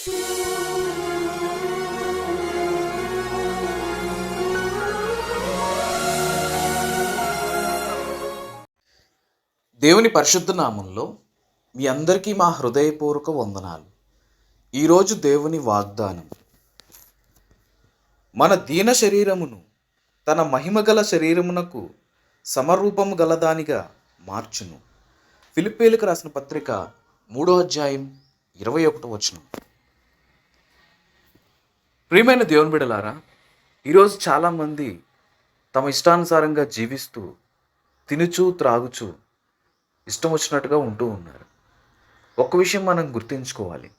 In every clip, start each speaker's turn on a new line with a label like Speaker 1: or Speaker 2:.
Speaker 1: దేవుని పరిశుద్ధ నామంలో మీ అందరికీ మా హృదయపూర్వక వందనాలు. ఈరోజు దేవుని వాగ్దానం. మన దీన శరీరమును తన మహిమగల శరీరమునకు సమరూపము గలదానిగా మార్చును. ఫిలిప్పేలకు రాసిన పత్రిక మూడో అధ్యాయం ఇరవై ఒకటో వచనం. ప్రియమైన దేవుని బిడలారా ఈరోజు చాలామంది తమ ఇష్టానుసారంగా జీవిస్తూ తినుచు త్రాగుచు ఇష్టం వచ్చినట్టుగా ఉంటూ ఉన్నారు. ఒక విషయం మనం గుర్తుంచుకోవాలి.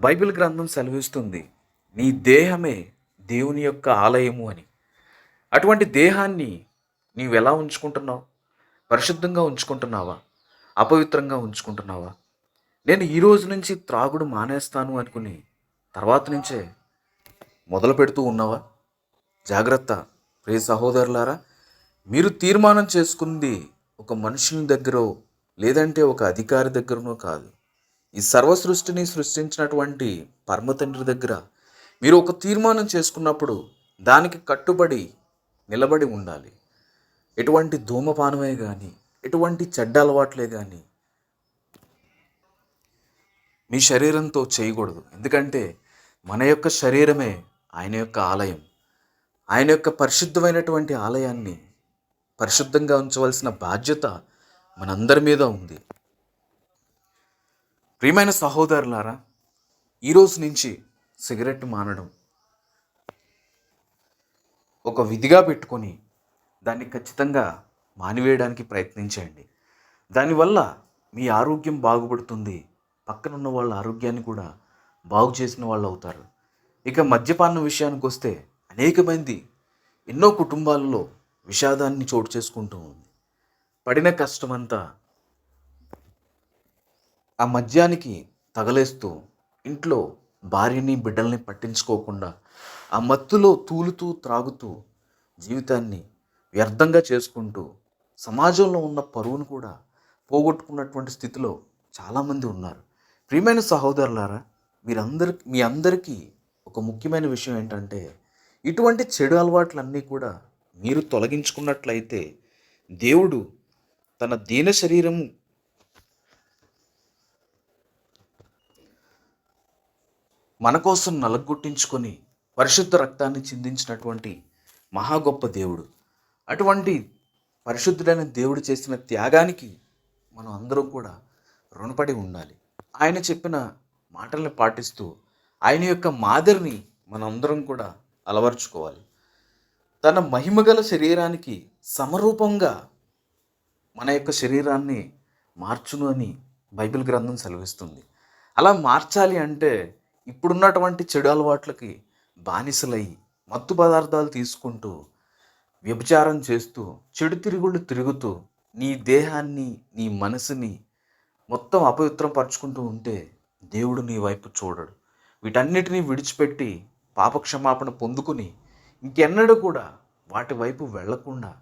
Speaker 1: బైబిల్ గ్రంథం సెలవిస్తుంది నీ దేహమే దేవుని యొక్క ఆలయము అని. అటువంటి దేహాన్ని నీవు ఎలా ఉంచుకుంటున్నావు? పరిశుద్ధంగా ఉంచుకుంటున్నావా? అపవిత్రంగా ఉంచుకుంటున్నావా? నేను ఈ రోజు నుంచి త్రాగుడు మానేస్తాను అనుకుని తర్వాత నుంచే మొదలు పెడుతూ ఉన్నావా? జాగ్రత్త ప్రియ సహోదరులారా మీరు తీర్మానం చేసుకుంది ఒక మనుషుని దగ్గర లేదంటే ఒక అధికారి దగ్గరనో కాదు. ఈ సర్వ సృష్టిని సృష్టించినటువంటి పరమతండ్రి దగ్గర మీరు ఒక తీర్మానం చేసుకున్నప్పుడు దానికి కట్టుబడి నిలబడి ఉండాలి. ఎటువంటి ధూమపానమే కానీ ఎటువంటి చెడ్డ అలవాట్లే కానీ మీ శరీరంతో చేయకూడదు. ఎందుకంటే మన యొక్క శరీరమే ఆయన యొక్క ఆలయం. ఆయన యొక్క పరిశుద్ధమైనటువంటి ఆలయాన్ని పరిశుద్ధంగా ఉంచవలసిన బాధ్యత మనందరి మీద ఉంది. ప్రియమైన సహోదరులారా ఈరోజు నుంచి సిగరెట్ మానడం ఒక విధిగా పెట్టుకొని దాన్ని ఖచ్చితంగా మానివేయడానికి ప్రయత్నించండి. దానివల్ల మీ ఆరోగ్యం బాగుపడుతుంది. పక్కనున్న వాళ్ళ ఆరోగ్యాన్ని కూడా బాగు చేసిన వాళ్ళు అవుతారు. ఇక మద్యపానం విషయానికి వస్తే అనేక మంది ఎన్నో కుటుంబాలలో విషాదాన్ని చోటు చేసుకుంటూ ఉంది. పడిన కష్టమంతా ఆ మద్యానికి తగలేస్తూ ఇంట్లో భార్యని బిడ్డల్ని పట్టించుకోకుండా ఆ మత్తులో తూలుతూ త్రాగుతూ జీవితాన్ని వ్యర్థంగా చేసుకుంటూ సమాజంలో ఉన్న పరువును కూడా పోగొట్టుకున్నటువంటి స్థితిలో చాలామంది ఉన్నారు. ప్రియమైన సహోదరులారా మీరందరి మీ అందరికీ ఒక ముఖ్యమైన విషయం ఏంటంటే ఇటువంటి చెడు అలవాట్లన్నీ కూడా మీరు తొలగించుకున్నట్లయితే దేవుడు తన దీన శరీరము మన కోసం నలగొట్టించుకొని పరిశుద్ధ రక్తాన్ని చిందించినటువంటి మహా గొప్ప దేవుడు. అటువంటి పరిశుద్ధుడైన దేవుడు చేసిన త్యాగానికి మనం అందరం కూడా రుణపడి ఉండాలి. ఆయన చెప్పిన మాటల్ని పాటిస్తూ ఆయన యొక్క మాదిరిని మనందరం కూడా అలవర్చుకోవాలి. తన మహిమగల శరీరానికి సమరూపంగా మన యొక్క శరీరాన్ని మార్చును అని బైబిల్ గ్రంథం సెలవిస్తుంది. అలా మార్చాలి అంటే ఇప్పుడున్నటువంటి చెడు అలవాట్లకి బానిసలై మత్తు పదార్థాలు తీసుకుంటూ వ్యభిచారం చేస్తూ చెడు తిరుగుళ్ళు తిరుగుతూ నీ దేహాన్ని నీ మనసుని మొత్తం అపవిత్రం పరుచుకుంటూ ఉంటే దేవుడు నీ వైపు చూడడు. వీటన్నిటినీ విడిచిపెట్టి పాపక్షమాపణ పొందుకుని ఇంకెన్నడూ కూడా వాటి వైపు వెళ్ళకుండా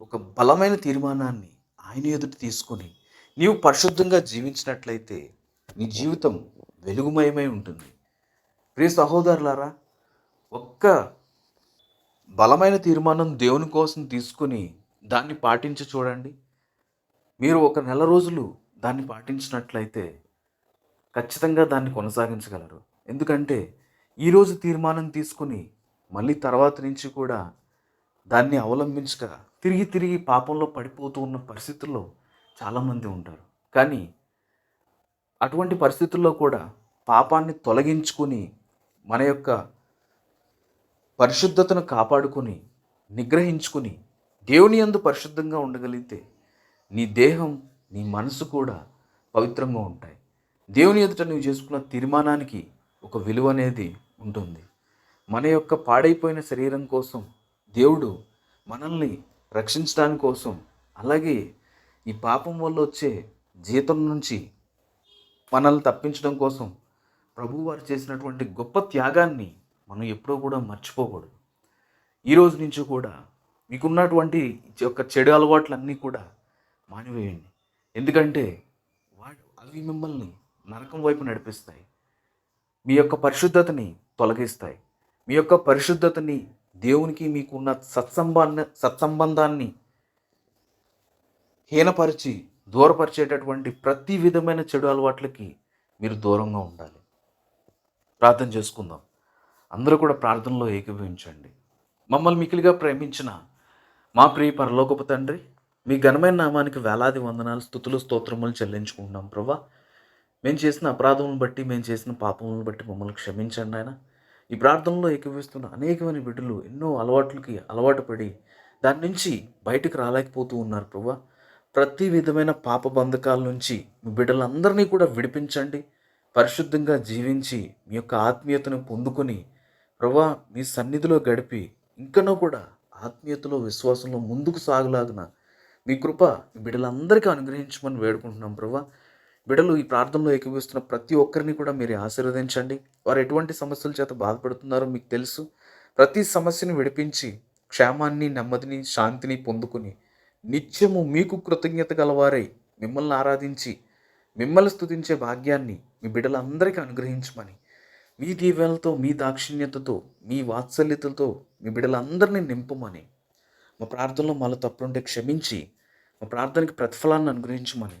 Speaker 1: ఒక బలమైన తీర్మానాన్ని ఆయన ఎదుటి తీసుకొని నీవు పరిశుద్ధంగా జీవించినట్లయితే నీ జీవితం వెలుగుమయమై ఉంటుంది. ప్రియ సహోదరులారా ఒక్క బలమైన తీర్మానం దేవుని కోసం తీసుకుని దాన్ని పాటించి చూడండి. మీరు ఒక నెల రోజులు దాన్ని పాటించినట్లయితే ఖచ్చితంగా దాన్ని కొనసాగించగలరు. ఎందుకంటే ఈరోజు తీర్మానం తీసుకుని మళ్ళీ తర్వాత నుంచి కూడా దాన్ని అవలంబించక తిరిగి తిరిగి పాపంలో పడిపోతూ ఉన్న పరిస్థితుల్లో చాలామంది ఉంటారు. కానీ అటువంటి పరిస్థితుల్లో కూడా పాపాన్ని తొలగించుకుని మన యొక్క పరిశుద్ధతను కాపాడుకొని నిగ్రహించుకుని దేవుని యందు పరిశుద్ధంగా ఉండగలిగితే నీ దేహం నీ మనసు కూడా పవిత్రంగా ఉంటాయి. దేవుని ఎదుట నువ్వు చేసుకున్న తీర్మానానికి ఒక విలువ అనేది ఉంటుంది. మన యొక్క పాడైపోయిన శరీరం కోసం దేవుడు మనల్ని రక్షించడానికి కోసం అలాగే ఈ పాపం వల్ల వచ్చే జీతం నుంచి మనల్ని తప్పించడం కోసం ప్రభు వారు చేసినటువంటి గొప్ప త్యాగాన్ని మనం ఎప్పుడూ కూడా మర్చిపోకూడదు. ఈ రోజు నుంచి కూడా మీకున్నటువంటి యొక్క చెడు అలవాట్లన్నీ కూడా మానివేయండి. ఎందుకంటే వాడు అవి మిమ్మల్ని నరకం వైపు నడిపిస్తాయి. మీ యొక్క పరిశుద్ధతని తొలగిస్తాయి. మీ యొక్క పరిశుద్ధతని దేవునికి మీకున్న సత్సంబంధ సత్సంబంధాన్ని హీనపరిచి దూరపరిచేటటువంటి ప్రతి విధమైన చెడు అలవాట్లకి మీరు దూరంగా ఉండాలి. ప్రార్థన చేసుకుందాం. అందరూ కూడా ప్రార్థనలో ఏకీభవించండి. మమ్మల్ని మికిలిగా ప్రేమించిన మా ప్రియ పరలోకపు తండ్రి మీ ఘనమైన నామానికి వేలాది వందనాలు స్థుతులు స్తోత్రములు చెల్లించుకుంటున్నాం ప్రభా. మేము చేసిన అపరాధములను బట్టి మేము చేసిన పాపములను బట్టి మమ్మల్ని క్షమించండి ఆయన ఈ ప్రార్థనలో ఏకీభవిస్తున్న అనేకమైన బిడ్డలు ఎన్నో అలవాట్లకి అలవాటు పడి దాని నుంచి బయటకు రాలేకపోతూ ఉన్నారు ప్రభా. ప్రతి విధమైన పాప బంధకాల నుంచి మీ బిడ్డలందరినీ కూడా విడిపించండి. పరిశుద్ధంగా జీవించి మీ యొక్క ఆత్మీయతను పొందుకొని ప్రభా మీ సన్నిధిలో గడిపి ఇంకనూ కూడా ఆత్మీయతలో విశ్వాసంలో ముందుకు సాగులాగిన మీ కృప మీ బిడ్డలందరికీ అనుగ్రహించమని వేడుకుంటున్నాం ప్రభా. బిడలు ఈ ప్రార్థనలో ఏకీభవిస్తున్న ప్రతి ఒక్కరిని కూడా మీరు ఆశీర్వదించండి. వారు ఎటువంటి సమస్యల చేత బాధపడుతున్నారో మీకు తెలుసు. ప్రతి సమస్యను విడిపించి క్షేమాన్ని నెమ్మదిని శాంతిని పొందుకుని నిత్యము మీకు కృతజ్ఞత గలవారై మిమ్మల్ని ఆరాధించి మిమ్మల్ని స్థుతించే భాగ్యాన్ని మీ బిడ్డలందరికీ అనుగ్రహించమని మీ దీవెనలతో మీ దాక్షిణ్యతతో మీ వాత్సల్యతతో మీ బిడ్డలందరినీ నింపమని మా ప్రార్థనలో మాలో తప్పుంటే క్షమించి మా ప్రార్థనకి ప్రతిఫలాన్ని అనుగ్రహించమని